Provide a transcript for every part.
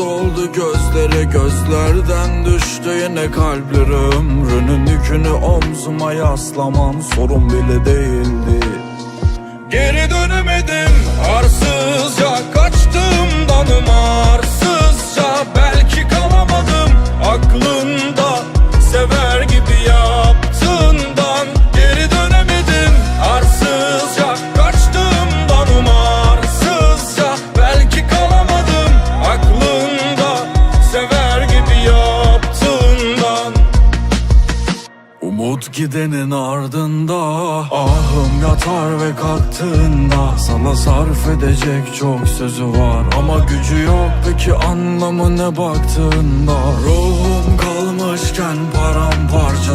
doldu gözlere gözlerden düştü yine kalpleri. Ömrünün yükünü omzuma yaslamam sorun bile değildi. Geri dönemedim arsızca kaçtım danım arsızca Belki kalamadım aklında sever gidenin ardında. Ahım yatar ve kalktığında Sana sarf edecek çok sözü var. Ama gücü yok peki anlamı ne baktığında? Ruhum kalmışken paramparça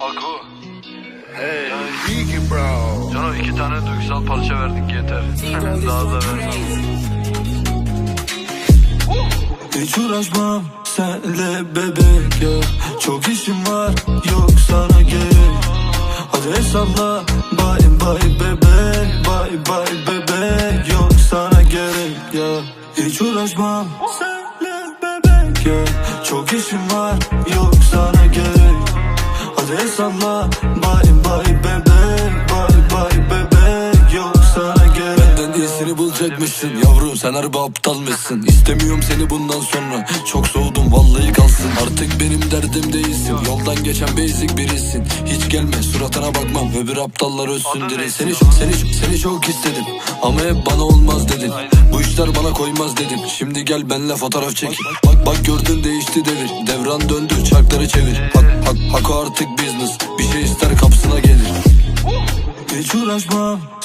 Ako. Hey. Big bro. Canım iki tane duygusal parça verdik yeter. Daha da vermem. Hiç uğraşmam senle bebek ya Çok işim var yok sana gerek Hadi hesapla bye bye bebek Bye bye bebek yok sana gerek ya Hiç uğraşmam senle ya Çok işim var yok sana gerek. Hadi hesapla bye bye İyisini bulacakmışsın. Yavrum sen harbi aptalmışsın. İstemiyorum seni bundan sonra. Çok soğudum vallahi kalsın. Artık benim derdim değilsin. Yoldan geçen basic birisin. Hiç gelme suratına bakmam. Öbür aptallar ölsün diri Seni, seni, seni çok istedim. Ama hep bana olmaz dedin. Bu işler bana koymaz dedim Şimdi gel benle fotoğraf çekin Bak bak gördün değişti devir Devran döndü çarkları çevir. Hak, hak, hak artık business. Bir şey ister kapısına gelir. Hiç uğraşmam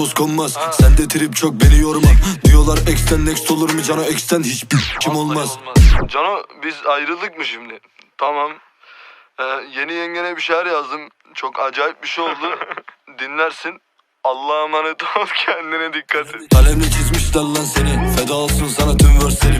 toz konmaz Sende trip çok beni yorma Diyorlar ex'ten next olur mu cano ex'ten hiçbir kim olmaz Cano biz ayrıldık mı şimdi? Tamam. Ee, yeni yengene bir şeyler yazdım. Çok acayip bir şey oldu. Dinlersin. Allah'a emanet ol kendine dikkat et. Kalemle çizmişler lan seni Feda olsun sana tüm verslerim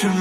Çok işim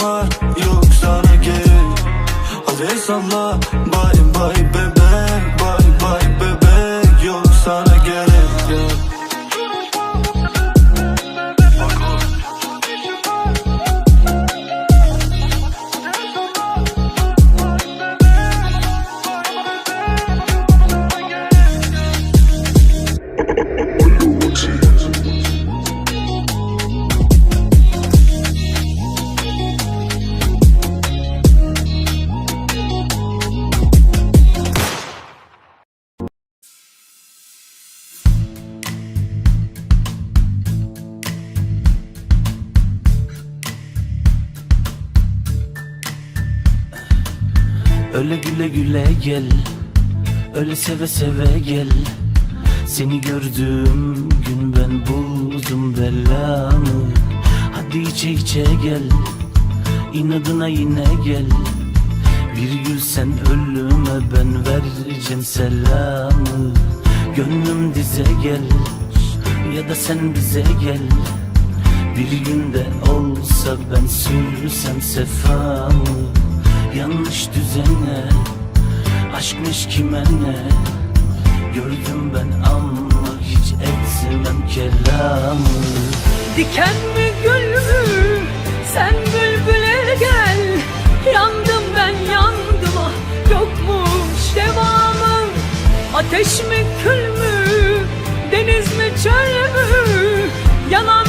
Öyle güle güle gel Öyle seve seve gel. Seni gördüğüm gün ben buldum belamı Hadi içe içe gel İnadına yine gel. Bir gül sen ölüme ben vereceğim selamı. Gönlüm dize gel Ya da sen bize gel. Bir günde olsa ben sürsem sefamı Yanlış düzene Aşkmış kime ne Gördüm ben ama hiç etmem kelamı Diken mi gül mü? Sen bülbüle gel Yandım ben yandım ah Yokmuş devamı Ateş mi kül mü? Deniz mi çöl mü? Yanan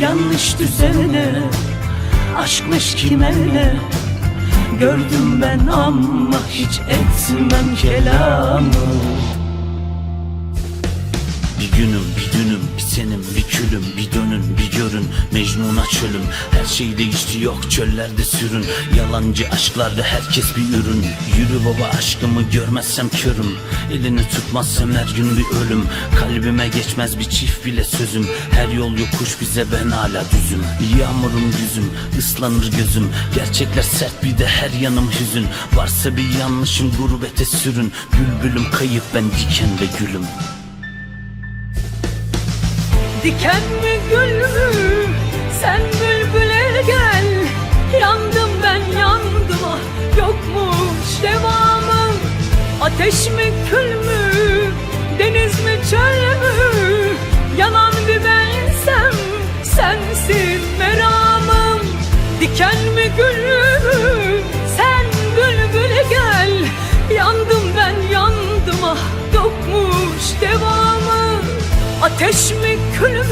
Yanlış düzene Aşkmış kime ne Gördüm ben ama hiç etmem kelamı günüm bir dünüm bir senim bir külüm Bir dönün bir görün. Mecnun'a çölüm Her şey değişti yok çöllerde sürün. Yalancı aşklarda herkes bir ürün. Yürü baba aşkımı görmezsem körüm. Elini tutmazsam her gün bir ölüm. Kalbime geçmez bir çift bile sözüm. Her yol yokuş bize ben hala düzüm. Yağmurum yüzüm ıslanır gözüm. Gerçekler sert bir de her yanım hüzün. Varsa bir yanlışım gurbete sürün. Bülbülüm kayıp ben diken ve gülüm Diken mi gül mü sen bülbüle gel. Yandım ben yandım ah yokmuş devamı. Ateş mi devamı Ateş